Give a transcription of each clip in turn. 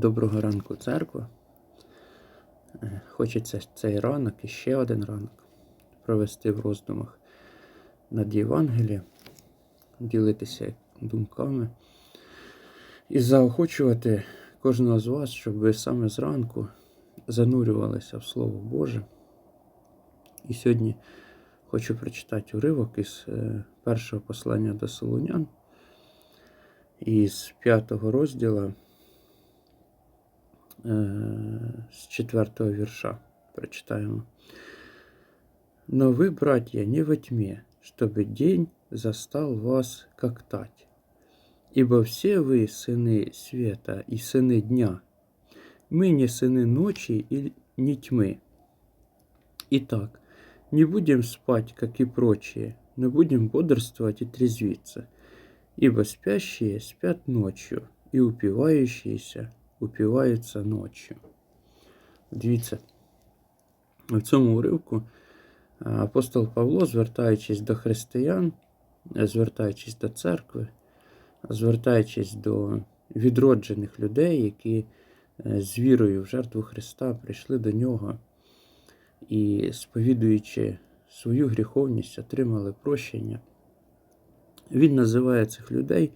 Доброго ранку, церква. Е, Хочеться цей ранок і ще один ранок провести в роздумах над Євангелієм, ділитися думками і заохочувати кожного з вас, щоб ви саме зранку занурювалися в Слово Боже. І сьогодні хочу прочитати уривок із е, першого послання до Солунян, із п'ятого розділу. Е, з четвертого вірша прочитаємо. Но вы, братья, не во тьме, чтобы день застал вас как тать. Ибо все вы сыны света и сыны дня. Мы не сыны ночи и не тьмы. Итак, не будем спать, как и прочие, но будем бодрствовать и трезвиться. Ибо спящие спят ночью, и упивающиеся упиваються ночі. Дивіться, в цьому уривку апостол Павло, звертаючись до християн, звертаючись до церкви, звертаючись до відроджених людей, які е, з вірою в жертву Христа прийшли до нього і, сповідуючи свою гріховність, отримали прощення. Він називає цих людей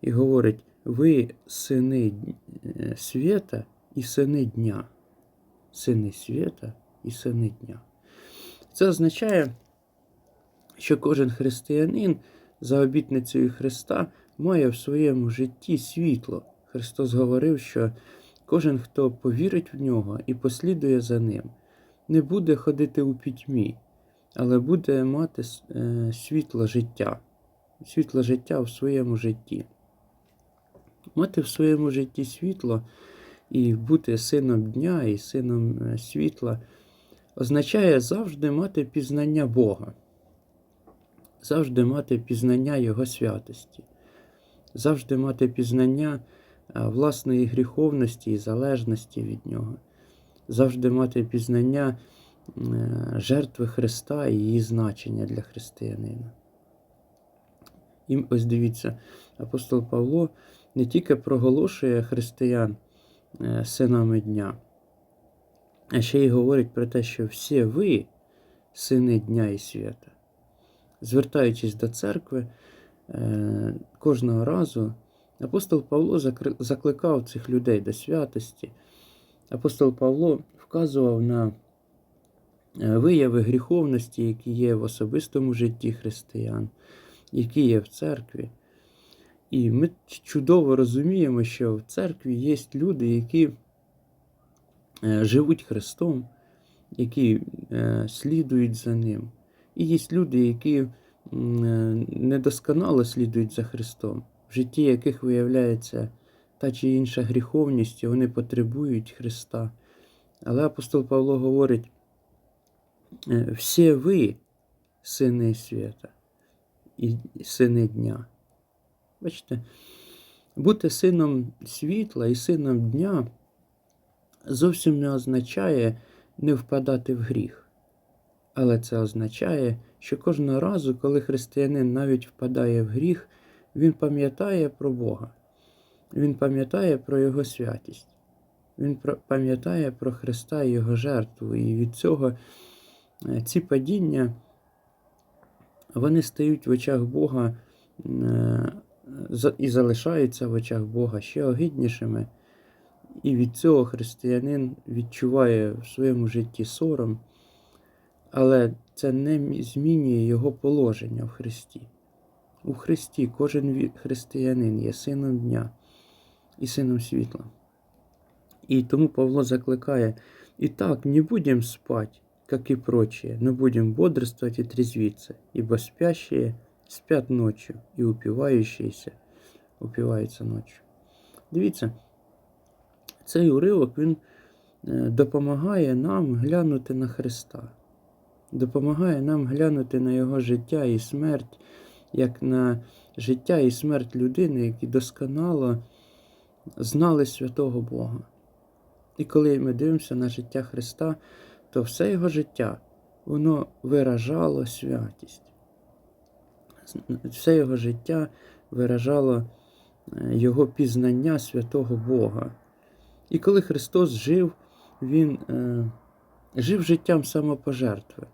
і говорить: ви сини е, світа і сини дня. Сини світа і сини дня. Це означає, що кожен християнин за обітницею Христа має в своєму житті світло. Христос говорив, що кожен, хто повірить в нього і послідує за ним, не буде ходити у пітьмі, але буде мати е, світло життя, світло життя в своєму житті. Мати в своєму житті світло і бути сином дня і сином е, світла означає завжди мати пізнання Бога, завжди мати пізнання Його святості, завжди мати пізнання е, власної гріховності і залежності від Нього, завжди мати пізнання е, жертви Христа і її значення для християнина. І ось дивіться, апостол Павло не тільки проголошує християн е, синами дня, а ще й говорить про те, що всі ви сини дня і свята. Звертаючись до церкви, е, кожного разу апостол Павло закликав цих людей до святості. Апостол Павло вказував на е, вияви гріховності, які є в особистому житті християн, які є в церкві. І ми чудово розуміємо, що в церкві є люди, які е, живуть Христом, які е, слідують за Ним. І є люди, які е, недосконало слідують за Христом, в житті яких виявляється та чи інша гріховність, і вони потребують Христа. Але апостол Павло говорить: всі ви сини свята і сини дня. Бачите, бути сином світла і сином дня зовсім не означає не впадати в гріх. Але це означає, що кожного разу, коли християнин навіть впадає в гріх, він пам'ятає про Бога, він пам'ятає про Його святість, він пам'ятає про Христа і Його жертву. І від цього е, ці падіння вони стають в очах Бога е, і залишаються в очах Бога ще огиднішими. І від цього християнин відчуває в своєму житті сором, але це не змінює його положення в Христі. У Христі кожен християнин є сином дня і сином світла. І тому Павло закликає: і так, не будемо спати, як і прочие, но будемо бодрствовать і трезвиться, ибо спящие спят ночью і упиваючіся упиваються ночі. Дивіться, цей уривок він е, допомагає нам глянути на Христа, допомагає нам глянути на Його життя і смерть, як на життя і смерть людини, які досконало знали святого Бога. І коли ми дивимося на життя Христа, то все його життя, воно виражало святість все його життя виражало е, його пізнання святого Бога. І коли Христос жив, Він е, жив життям самопожертви.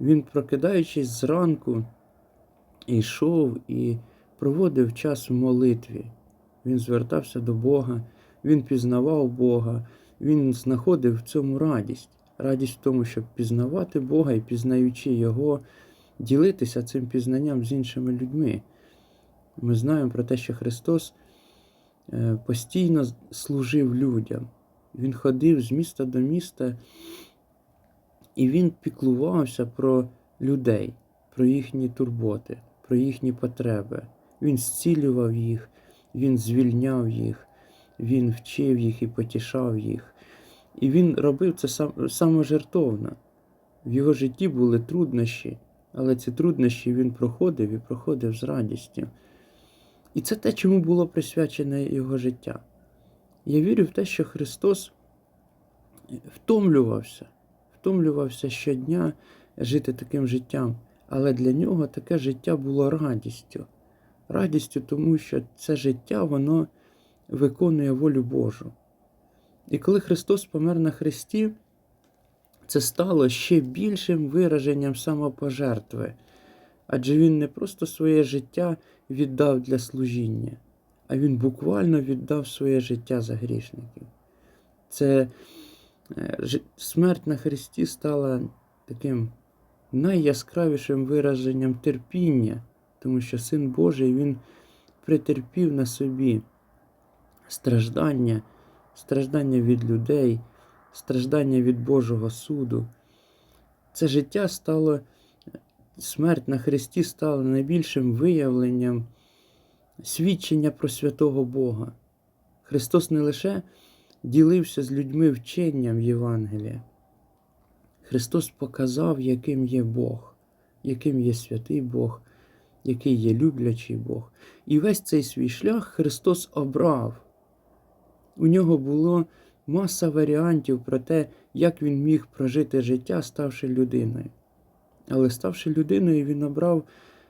Він, прокидаючись зранку, йшов і проводив час в молитві. Він звертався до Бога, він пізнавав Бога, він знаходив в цьому радість. Радість в тому, щоб пізнавати Бога і пізнаючи Його, ділитися цим пізнанням з іншими людьми. Ми знаємо про те, що Христос е, постійно служив людям. Він ходив з міста до міста, і він піклувався про людей, про їхні турботи, про їхні потреби. Він зцілював їх, він звільняв їх, він вчив їх і потішав їх. І він робив це сам, саможертовно. В його житті були труднощі, але ці труднощі він проходив і проходив з радістю. І це те, чому було присвячене його життя. Я вірю в те, що Христос втомлювався, втомлювався щодня жити таким життям, але для нього таке життя було радістю. Радістю, тому що це життя, воно виконує волю Божу. І коли Христос помер на Христі, це стало ще більшим вираженням самопожертви. Адже Він не просто своє життя віддав для служіння, а Він буквально віддав своє життя за грішників. Це е, смерть на Христі стала таким найяскравішим вираженням терпіння, тому що Син Божий Він претерпів на собі страждання, страждання від людей, страждання від Божого суду. Це життя стало, смерть на Христі стала найбільшим виявленням свідчення про святого Бога. Христос не лише ділився з людьми вченням Євангелія. Христос показав, яким є Бог, яким є святий Бог, який є люблячий Бог. І весь цей свій шлях Христос обрав. У нього було маса варіантів про те, як він міг прожити життя, ставши людиною. Але ставши людиною, він обрав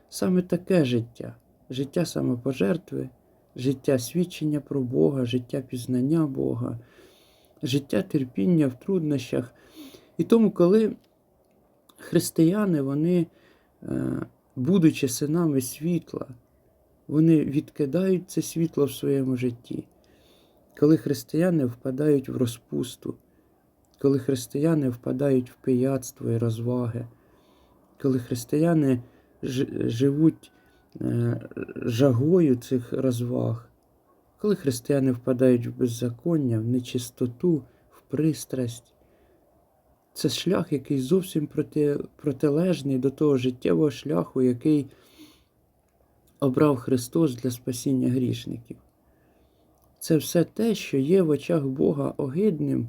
саме таке життя: життя самопожертви, життя свідчення про Бога, життя пізнання Бога, життя терпіння в труднощах. І тому, коли християни, вони, е, будучи синами світла, вони відкидають це світло в своєму житті. Коли християни впадають в розпусту, коли християни впадають в пияцтво і розваги, коли християни живуть е, жагою цих розваг, коли християни впадають в беззаконня, в нечистоту, в пристрасть, це шлях, який зовсім проти, протилежний до того життєвого шляху, який обрав Христос для спасіння грішників. Це все те, що є в очах Бога огидним,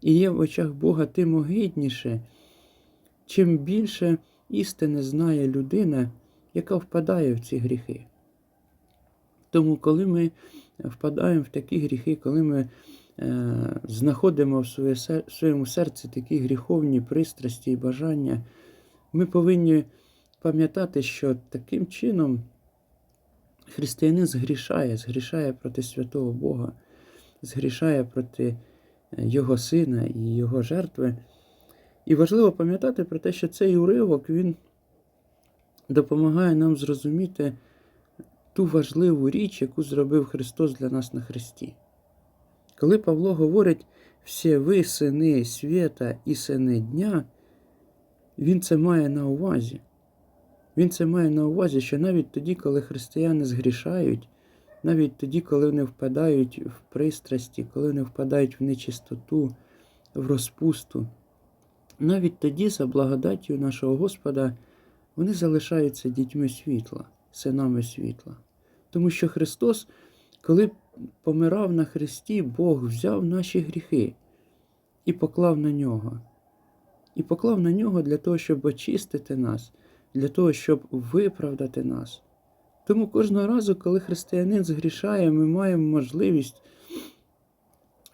і є в очах Бога тим огидніше, чим більше істини знає людина, яка впадає в ці гріхи. Тому, коли ми впадаємо в такі гріхи, коли ми е, знаходимо в, своє, в своєму серці такі гріховні пристрасті і бажання, ми повинні пам'ятати, що таким чином християнин згрішає, згрішає проти святого Бога, згрішає проти е, Його Сина і Його жертви. І важливо пам'ятати про те, що цей уривок він допомагає нам зрозуміти ту важливу річ, яку зробив Христос для нас на Христі. Коли Павло говорить всі ви сини світа і сини дня, він це має на увазі. Він це має на увазі, що навіть тоді, коли християни згрішають, навіть тоді, коли вони впадають в пристрасті, коли вони впадають в нечистоту, в розпусту, навіть тоді, за благодаттю нашого Господа, вони залишаються дітьми світла, синами світла. Тому що Христос, коли помирав на Христі, Бог взяв наші гріхи і поклав на нього. І поклав на нього для того, щоб очистити нас, для того, щоб виправдати нас. Тому кожного разу, коли християнин згрішає, ми маємо можливість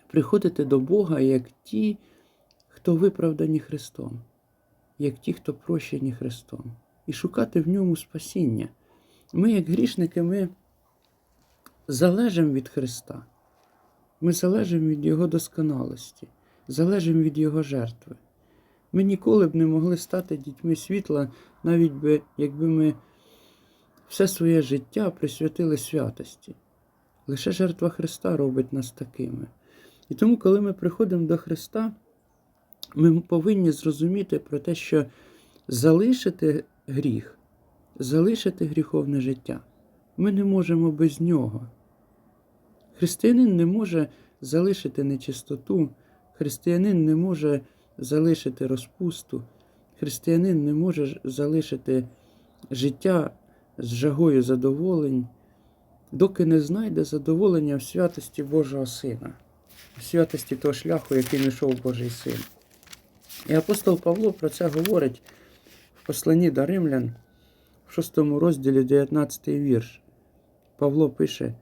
приходити до Бога як ті, хто виправдані Христом, як ті, хто прощені Христом, і шукати в ньому спасіння. Ми, як грішники, ми залежимо від Христа. Ми залежимо від Його досконалості, залежимо від Його жертви. Ми ніколи б не могли стати дітьми світла, навіть би, якби ми все своє життя присвятили святості. Лише жертва Христа робить нас такими. І тому, коли ми приходимо до Христа, ми повинні зрозуміти про те, що залишити гріх, залишити гріховне життя. Ми не можемо без нього. Християнин не може залишити нечистоту, християнин не може залишити розпусту, християнин не може залишити життя з жагою задоволень, доки не знайде задоволення в святості Божого Сина, в святості того шляху, яким ішов Божий Син. І апостол Павло про це говорить в посланні до римлян, в 6 розділі 19 вірш. Павло пише: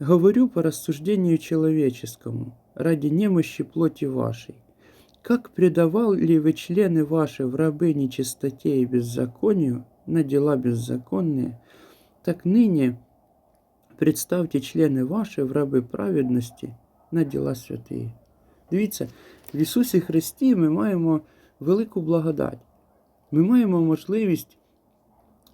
Говорю по рассуждению человеческому, ради немощи плоти вашей. Как предавали вы члены ваши в рабы нечистоте и беззаконию на дела беззаконные, так ныне представьте члены ваши в раби праведності на діла святії. Дивіться, в Ісусі Христі ми маємо велику благодать. Ми маємо можливість,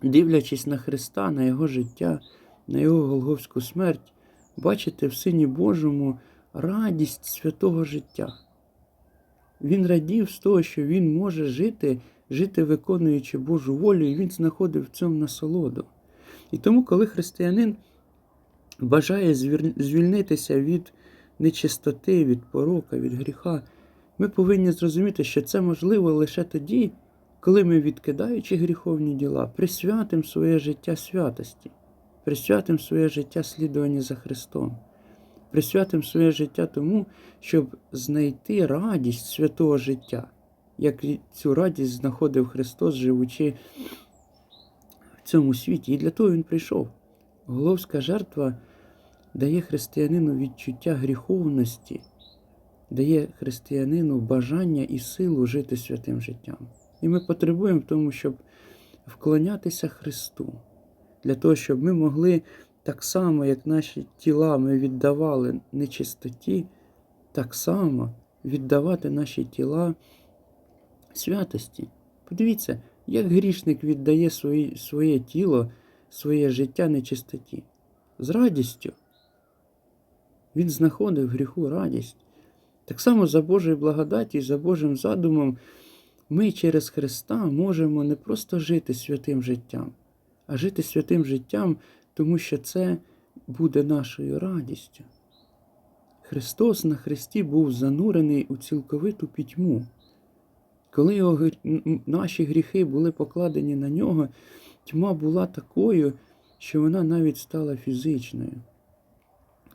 дивлячись на Христа, на Його життя, на Його Голговську смерть, бачити в Сині Божому радість святого життя. Він радів з того, що він може жити, жити виконуючи Божу волю, і він знаходив в цьому насолоду. І тому, коли християнин бажає звільнитися від нечистоти, від порока, від гріха, ми повинні зрозуміти, що це можливо лише тоді, коли ми, відкидаючи гріховні діла, присвятимо своє життя святості, присвятимо своє життя слідуванню за Христом, присвятимо своє життя тому, щоб знайти радість святого життя, як цю радість знаходив Христос, живучи в цьому світі. І для того Він прийшов. Головська жертва дає християнину відчуття гріховності, дає християнину бажання і силу жити святим життям. І ми потребуємо в тому, щоб вклонятися Христу, для того, щоб ми могли так само, як наші тіла ми віддавали нечистоті, так само віддавати наші тіла святості. Подивіться, як грішник віддає свої, своє тіло, своє життя нечистоті. З радістю. Він знаходив в гріху радість. Так само за Божою благодаті, за Божим задумом, ми через Христа можемо не просто жити святим життям, а жити святим життям, тому що це буде нашою радістю. Христос на Христі був занурений у цілковиту пітьму. Коли його, наші гріхи були покладені на нього, тьма була такою, що вона навіть стала фізичною.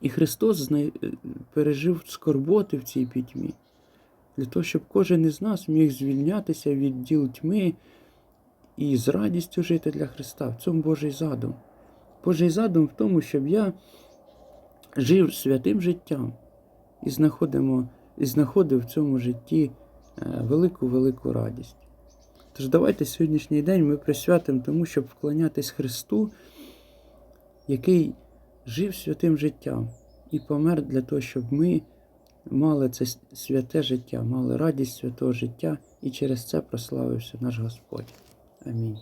І Христос е, пережив скорботи в цій пітьмі, для того, щоб кожен із нас міг звільнятися від діл тьми і з радістю жити для Христа. В цьому Божий задум. Божий задум в тому, щоб я жив святим життям і, знаходимо, і знаходив в цьому житті велику-велику радість. Тож давайте сьогоднішній день ми присвятимо тому, щоб вклонятись Христу, який жив святим життям і помер для того, щоб ми мали це святе життя, мали радість святого життя, і через це прославився наш Господь. Амінь.